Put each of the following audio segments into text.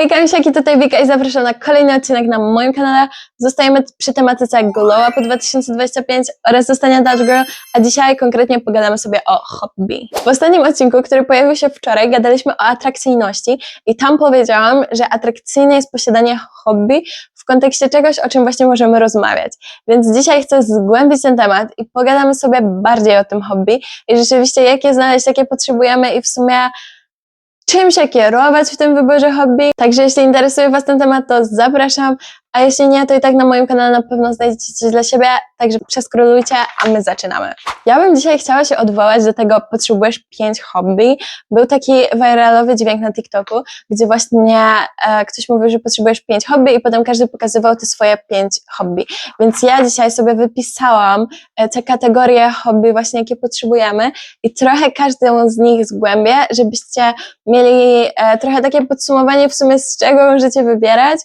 Hej Kamisiaki, tutaj Wika i zapraszam na kolejny odcinek na moim kanale. Zostajemy przy tematyce Glow Up 2025 oraz zostania Dutch Girl, a dzisiaj konkretnie pogadamy sobie o hobby. W ostatnim odcinku, który pojawił się wczoraj, gadaliśmy o atrakcyjności i tam powiedziałam, że atrakcyjne jest posiadanie hobby w kontekście czegoś, o czym właśnie możemy rozmawiać. Więc dzisiaj chcę zgłębić ten temat i pogadamy sobie bardziej o tym hobby i rzeczywiście jakie znaleźć, jakie potrzebujemy i w sumie czym się kierować w tym wyborze hobby. Także jeśli interesuje Was ten temat, to zapraszam, a jeśli nie, to i tak na moim kanale na pewno znajdziecie coś dla siebie, także przeskrolujcie, a my zaczynamy. Ja bym dzisiaj chciała się odwołać do tego potrzebujesz pięć hobby. Był taki viralowy dźwięk na TikToku, gdzie właśnie e, ktoś mówił, że potrzebujesz pięć hobby i potem każdy pokazywał te swoje pięć hobby. Więc ja dzisiaj sobie wypisałam e, te kategorie hobby właśnie, jakie potrzebujemy i trochę każdą z nich zgłębię, żebyście mieli e, trochę takie podsumowanie w sumie z czego możecie wybierać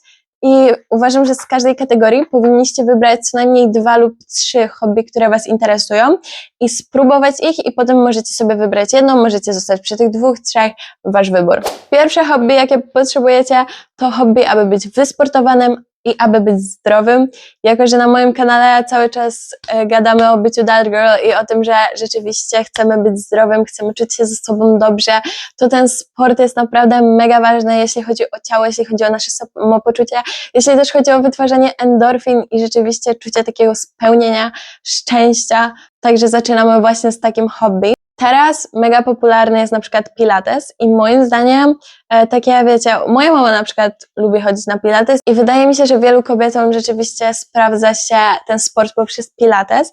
i uważam, że z każdej kategorii powinniście wybrać co najmniej dwa lub trzy hobby, które Was interesują i spróbować ich i potem możecie sobie wybrać jedno, możecie zostać przy tych dwóch, trzech, Wasz wybór. Pierwsze hobby, jakie potrzebujecie, to hobby, aby być wysportowanym i aby być zdrowym. Jako, że na moim kanale cały czas e, gadamy o byciu that girl i o tym, że rzeczywiście chcemy być zdrowym, chcemy czuć się ze sobą dobrze, to ten sport jest naprawdę mega ważny, jeśli chodzi o ciało, jeśli chodzi o nasze samopoczucie, jeśli też chodzi o wytwarzanie endorfin i rzeczywiście czucie takiego spełnienia, szczęścia. Także zaczynamy właśnie z takim hobby. Teraz mega popularny jest na przykład Pilates i moim zdaniem e, takie, wiecie, moja mama na przykład lubi chodzić na Pilates i wydaje mi się, że wielu kobietom rzeczywiście sprawdza się ten sport poprzez Pilates.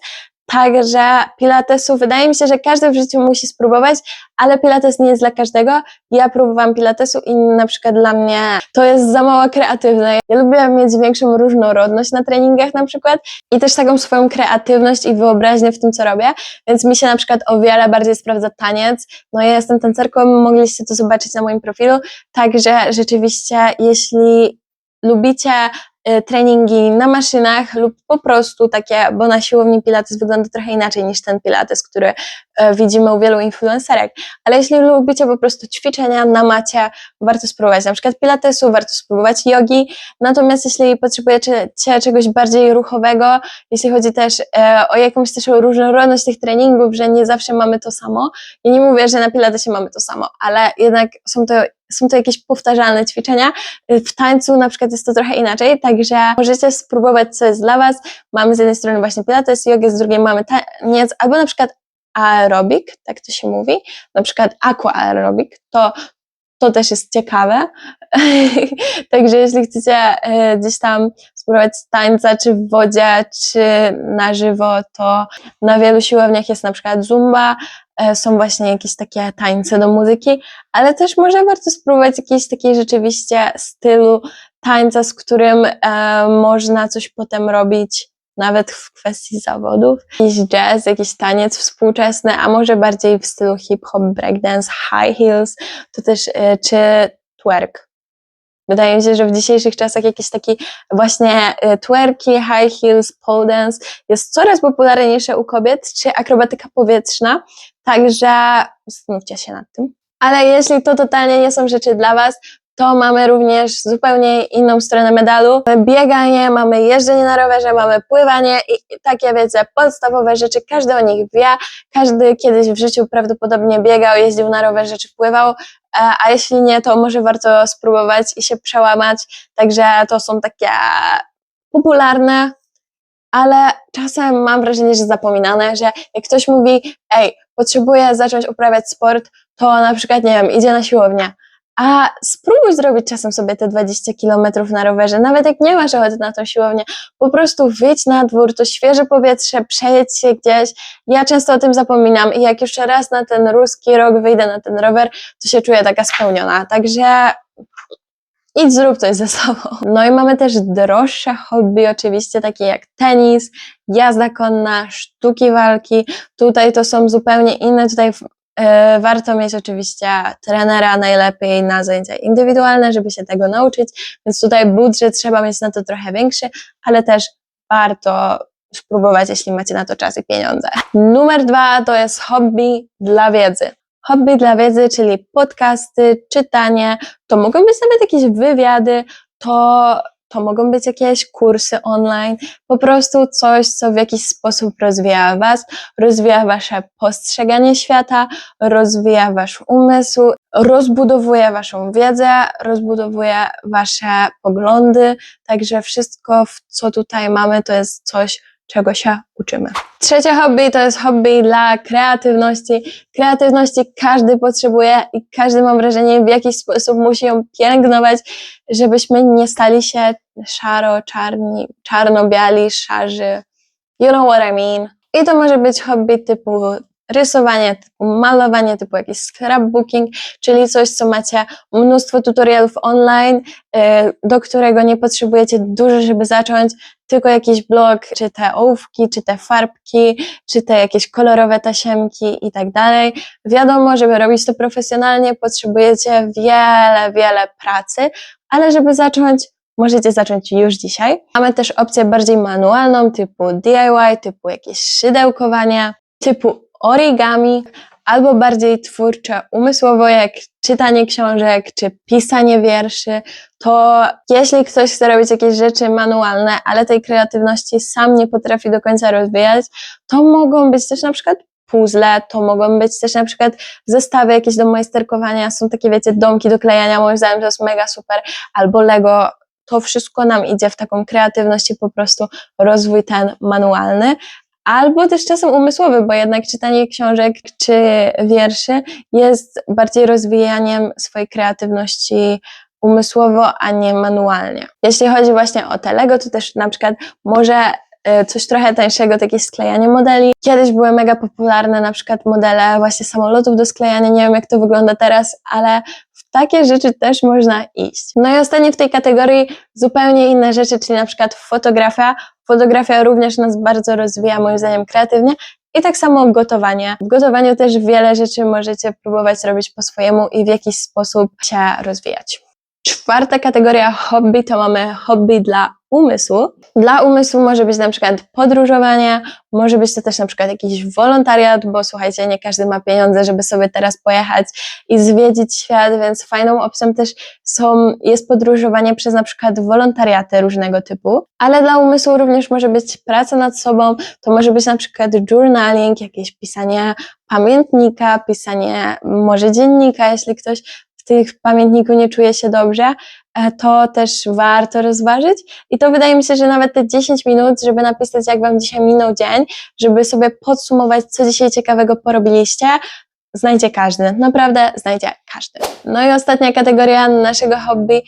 Także Pilatesu, wydaje mi się, że każdy w życiu musi spróbować, ale Pilates nie jest dla każdego. Ja próbowałam Pilatesu i na przykład dla mnie to jest za mało kreatywne. Ja lubię mieć większą różnorodność na treningach na przykład i też taką swoją kreatywność i wyobraźnię w tym, co robię, więc mi się na przykład o wiele bardziej sprawdza taniec. No ja jestem tancerką, mogliście to zobaczyć na moim profilu, także rzeczywiście jeśli lubicie treningi na maszynach lub po prostu takie, bo na siłowni Pilates wygląda trochę inaczej niż ten Pilates, który widzimy u wielu influencerek. Ale jeśli lubicie po prostu ćwiczenia na macie, warto spróbować na przykład Pilatesu, warto spróbować jogi. Natomiast jeśli potrzebujecie czegoś bardziej ruchowego, jeśli chodzi też e, o jakąś też różnorodność tych treningów, że nie zawsze mamy to samo. Ja nie mówię, że na Pilatesie mamy to samo, ale jednak są to są to jakieś powtarzalne ćwiczenia. W tańcu na przykład jest to trochę inaczej, także możecie spróbować, co jest dla Was. Mamy z jednej strony właśnie pilates, jogę, z drugiej mamy taniec, albo na przykład aerobik, tak to się mówi, na przykład aqua aerobik, to to też jest ciekawe. Także jeśli chcecie e, gdzieś tam spróbować tańca, czy w wodzie, czy na żywo, to na wielu siłowniach jest na przykład zumba, e, są właśnie jakieś takie tańce do muzyki, ale też może warto spróbować jakiejś takiej rzeczywiście stylu tańca, z którym e, można coś potem robić nawet w kwestii zawodów. Jakiś jazz, jakiś taniec współczesny, a może bardziej w stylu hip-hop, breakdance, high heels, to też, e, czy twerk. Wydaje mi się, że w dzisiejszych czasach jakieś takie właśnie e, twerki, high heels, pole dance jest coraz popularniejsze u kobiet, czy akrobatyka powietrzna, także zastanówcie się nad tym. Ale jeśli to totalnie nie są rzeczy dla Was, to mamy również zupełnie inną stronę medalu. Mamy bieganie, mamy jeżdżenie na rowerze, mamy pływanie i takie, wiecie, podstawowe rzeczy. Każdy o nich wie, każdy kiedyś w życiu prawdopodobnie biegał, jeździł na rowerze czy pływał, e, a jeśli nie, to może warto spróbować i się przełamać. Także to są takie popularne, ale czasem mam wrażenie, że zapominane, że jak ktoś mówi, ej, potrzebuję zacząć uprawiać sport, to na przykład, nie wiem, idzie na siłownię a spróbuj zrobić czasem sobie te 20 kilometrów na rowerze, nawet jak nie masz ochoty na tą siłownię, po prostu wyjdź na dwór, to świeże powietrze, przejedź się gdzieś. Ja często o tym zapominam i jak jeszcze raz na ten ruski rok wyjdę na ten rower, to się czuję taka spełniona. Także idź zrób coś ze sobą. No i mamy też droższe hobby, oczywiście takie jak tenis, jazda konna, sztuki walki. Tutaj to są zupełnie inne, tutaj warto mieć oczywiście trenera najlepiej na zajęcia indywidualne, żeby się tego nauczyć, więc tutaj budżet trzeba mieć na to trochę większy, ale też warto spróbować, jeśli macie na to czas i pieniądze. Numer dwa to jest hobby dla wiedzy. hobby dla wiedzy, czyli podcasty, czytanie, to mogą być nawet jakieś wywiady, to, to mogą być jakieś kursy online, po prostu coś, co w jakiś sposób rozwija Was, rozwija Wasze postrzeganie świata, rozwija Wasz umysł, rozbudowuje Waszą wiedzę, rozbudowuje Wasze poglądy, także wszystko, co tutaj mamy, to jest coś, czego się uczymy. Trzecie hobby to jest hobby dla kreatywności. Kreatywności każdy potrzebuje i każdy mam wrażenie w jakiś sposób musi ją pielęgnować, żebyśmy nie stali się szaro, czarni, czarno-biali, szarzy. You know what I mean. I to może być hobby typu rysowanie, malowanie, typu jakiś scrapbooking, czyli coś, co macie mnóstwo tutorialów online, y, do którego nie potrzebujecie dużo, żeby zacząć, tylko jakiś blog, czy te ołówki, czy te farbki, czy te jakieś kolorowe tasiemki i tak dalej. Wiadomo, żeby robić to profesjonalnie, potrzebujecie wiele, wiele pracy, ale żeby zacząć, możecie zacząć już dzisiaj. Mamy też opcję bardziej manualną, typu DIY, typu jakieś szydełkowanie, typu origami, albo bardziej twórcze, umysłowo, jak czytanie książek czy pisanie wierszy, to jeśli ktoś chce robić jakieś rzeczy manualne, ale tej kreatywności sam nie potrafi do końca rozwijać, to mogą być też na przykład puzzle, to mogą być też na przykład zestawy jakieś do majsterkowania, są takie, wiecie, domki do klejania, moim zdaniem to jest mega super, albo Lego, to wszystko nam idzie w taką kreatywność i po prostu rozwój ten manualny, albo też czasem umysłowy, bo jednak czytanie książek czy wierszy jest bardziej rozwijaniem swojej kreatywności umysłowo, a nie manualnie. Jeśli chodzi właśnie o te Lego, to też na przykład może coś trochę tańszego, takie sklejanie modeli. Kiedyś były mega popularne na przykład modele właśnie samolotów do sklejania, nie wiem jak to wygląda teraz, ale w takie rzeczy też można iść. No i ostatnie w tej kategorii zupełnie inne rzeczy, czyli na przykład fotografia. Fotografia również nas bardzo rozwija, moim zdaniem, kreatywnie. I tak samo gotowanie. W gotowaniu też wiele rzeczy możecie próbować robić po swojemu i w jakiś sposób się rozwijać. Czwarta kategoria hobby to mamy hobby dla umysłu. Dla umysłu może być na przykład podróżowanie, może być to też na przykład jakiś wolontariat, bo słuchajcie, nie każdy ma pieniądze, żeby sobie teraz pojechać i zwiedzić świat, więc fajną opcją też są, jest podróżowanie przez na przykład wolontariaty różnego typu, ale dla umysłu również może być praca nad sobą, to może być na przykład journaling, jakieś pisanie pamiętnika, pisanie może dziennika, jeśli ktoś w tych pamiętniku nie czuje się dobrze, e, to też warto rozważyć. I to wydaje mi się, że nawet te 10 minut, żeby napisać, jak Wam dzisiaj minął dzień, żeby sobie podsumować, co dzisiaj ciekawego porobiliście, znajdzie każdy. Naprawdę znajdzie każdy. No i ostatnia kategoria naszego hobby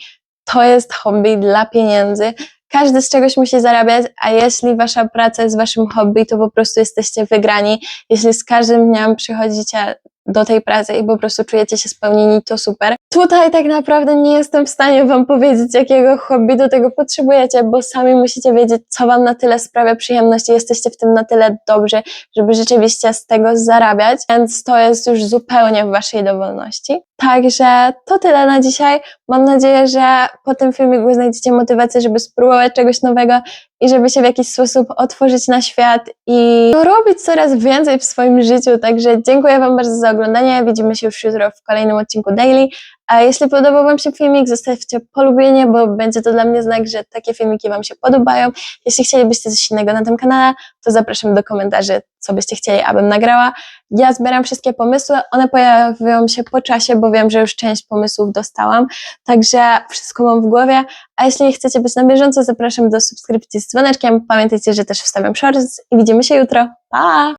to jest hobby dla pieniędzy. Każdy z czegoś musi zarabiać, a jeśli wasza praca jest waszym hobby, to po prostu jesteście wygrani. Jeśli z każdym dniem przychodzicie do tej pracy i po prostu czujecie się spełnieni, to super. Tutaj tak naprawdę nie jestem w stanie Wam powiedzieć, jakiego hobby do tego potrzebujecie, bo sami musicie wiedzieć, co Wam na tyle sprawia przyjemność i jesteście w tym na tyle dobrzy, żeby rzeczywiście z tego zarabiać, więc to jest już zupełnie w Waszej dowolności. Także to tyle na dzisiaj. Mam nadzieję, że po tym filmiku znajdziecie motywację, żeby spróbować czegoś nowego i żeby się w jakiś sposób otworzyć na świat i robić coraz więcej w swoim życiu. Także dziękuję Wam bardzo za oglądanie. Widzimy się już jutro w kolejnym odcinku Daily. A jeśli podobał Wam się filmik, zostawcie polubienie, bo będzie to dla mnie znak, że takie filmiki Wam się podobają. Jeśli chcielibyście coś innego na tym kanale, to zapraszam do komentarzy, co byście chcieli, abym nagrała. Ja zbieram wszystkie pomysły, one pojawią się po czasie, bo wiem, że już część pomysłów dostałam, także wszystko mam w głowie. A jeśli chcecie być na bieżąco, zapraszam do subskrypcji z dzwoneczkiem. Pamiętajcie, że też wstawiam shorts i widzimy się jutro. Pa!